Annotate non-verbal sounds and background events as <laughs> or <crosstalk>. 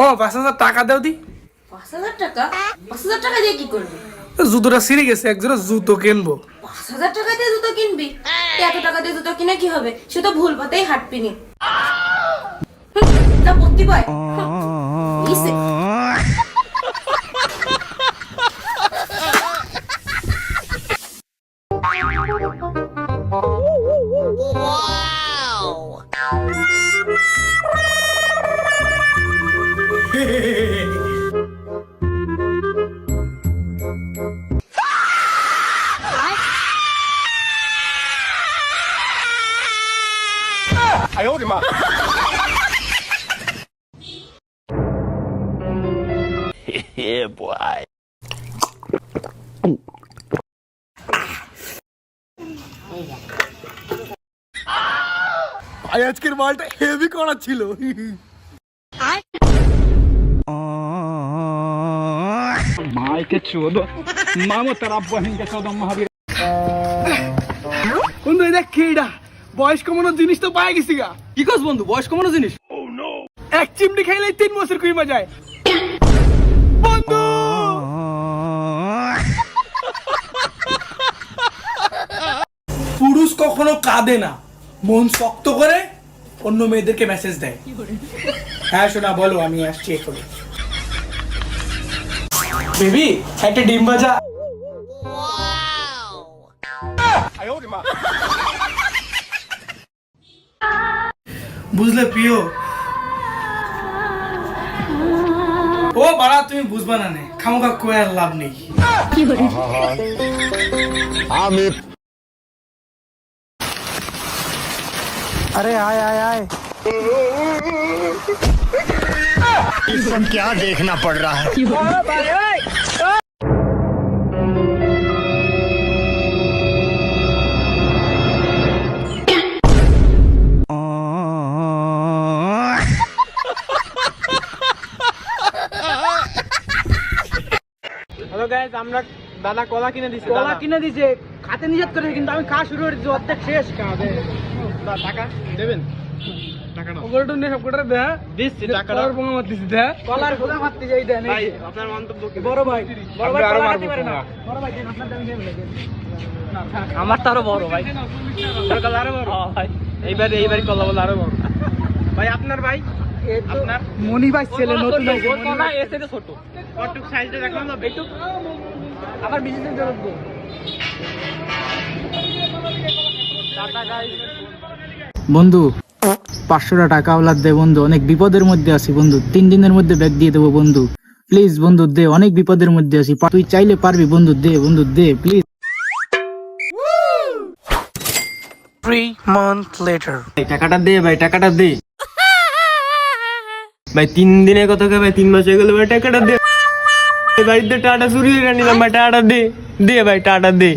ও পাঁচ হাজার টাকা দাও দি। পাঁচ হাজার টাকা? পাঁচ হাজার টাকা দিয়ে কি করবি? জুতোটা ছিঁড়ে গেছে একজোড়া জুতো কিনবো। পাঁচ হাজার টাকা দিয়ে জুতো কিনবি? এত টাকা দিয়ে জুতো কিনে কি হবে? সে তো ভুল পথেই হাঁটবিনি না। পত্তি পায় ইসে। ভাই <laughs> আজকের মালটা হেভি করা ছিল। ಆಯ್ಕೆ ಚೋದು ಮಾಮೂತರ ಹಬ್ಬ ಹಿಂಗೆ ಚೋದಮ್ಮ ಮಹಾವೀರ. বন্ধু এটা বয়স কমানোর জিনিস তো পাই গেছি গা কি বন্ধু বয়স কমানোর জিনিস এক চিমটি খাইলে তিন বছর কুইমা যায় পুরুষ কখনো কাঁদে না মন শক্ত করে অন্য মেয়েদেরকে মেসেজ দেয় হ্যাঁ শোনা বলো আমি আসছি এখন বেবি একটা ডিম ভাজা বুঝলে প্রিয় ও বাড়া তুমি বুঝবা না নে খামোখা কয়ে আর লাভ নেই अरे आय आय आय सब क्या देखना पड़ रहा है হ্যালো গাইস আমরা দাদা কলা কিনে দিছে কলা কিনে দিছে খাতে নিষেধ করেছে কিন্তু আমি খাওয়া শুরু করেছি অর্ধেক শেষ খাওয়া টাকা দেবেন? আমার তো আরও বড় ভাই। তোর কলা আরও বড়। ভাই। এইবার এইবার কলা বলে আরও বড়। ভাই আপনার ভাই? আপনার? মনি ভাই ছেলে নতুন ছোট। কটুক সাইজটা না আবার বিজনেস বন্ধু পাঁচশোটা টাকা ওলার দে বন্ধু অনেক বিপদের মধ্যে আছি বন্ধু তিন দিনের মধ্যে ব্যাগ দিয়ে দেবো বন্ধু। প্লিজ বন্ধু দে অনেক বিপদের মধ্যে আছি। তুই চাইলে পারবি বন্ধু দে বন্ধু দে প্লিজ টাকাটা দে ভাই টাকাটা দে। ভাই তিন কথা কয়ে ভাই তিন মাস হয়ে গেল ভাই টাকাটা দে। বাড়িতে টাটা চুরি নিলাম ভাই টাটা দে দে ভাই টাটা দে।